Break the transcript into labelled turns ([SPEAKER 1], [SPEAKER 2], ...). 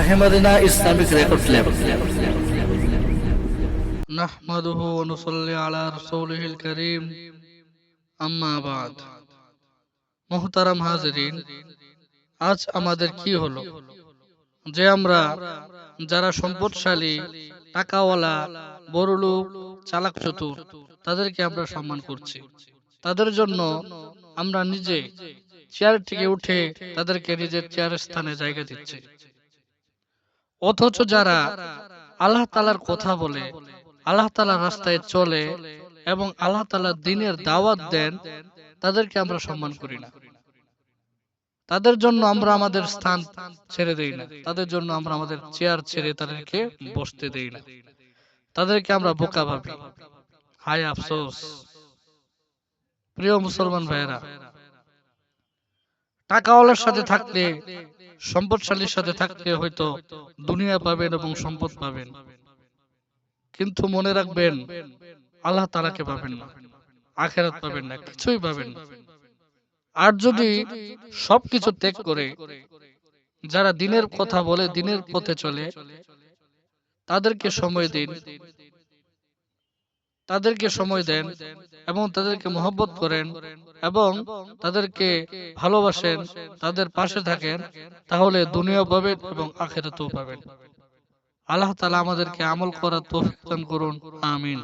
[SPEAKER 1] আহমদিনা Islamic record level
[SPEAKER 2] نحمده ونصلي على رسوله الكريم আম্মা বাদ মোহতারাম হাজরিন আজ আমাদের কি হলো যে আমরা যারা সম্পদশালী টাকাওয়ালা বড় লোক চালাক চতুর তাদেরকে আমরা সম্মান করছি তাদের জন্য আমরা নিজে চেয়ার থেকে উঠে তাদেরকে নিজের চেয়ারের স্থানে জায়গা দিচ্ছি অথচ যারা আল্লাহ তালার কথা বলে, আল্লাহ তালার রাস্তায় চলে এবং আল্লাহ তালার দিনের দাওয়াত দেন, তাদেরকে আমরা সম্মান করি না। তাদের জন্য আমরা আমাদের স্থান ছেড়ে দেই না। তাদের জন্য আমরা আমাদের চেয়ার ছেড়ে তাদেরকে বসতে দেই না। তাদেরকে আমরা বোকা ভাবি। হায় আফসোস। প্রিয় মুসলমান ভাইয়েরা, টাকাওয়ালার সাথে থাকলে সম্পদশালীর সাথে থাকলে হয়তো দুনিয়া পাবেন এবং সম্পদ পাবেন। কিন্তু মনে রাখবেন, আল্লাহ তালাকে পাবেন না, আখেরাত পাবেন না, কিছুই পাবেন না। আর যদি সবকিছু ত্যাগ করে যারা দিনের কথা বলে, দিনের পথে চলে, তাদেরকে সময় দিন, তাদেরকে সময় দেন এবং তাদেরকে মহব্বত করেন এবং তাদেরকে ভালোবাসেন তাদের পাশে থাকেন তাহলে দুনিয়া পাবেন এবং আখেরাতেও পাবেন। আল্লাহ তালা আমাদেরকে আমল করার তৌফিক দান করুন। আমিন।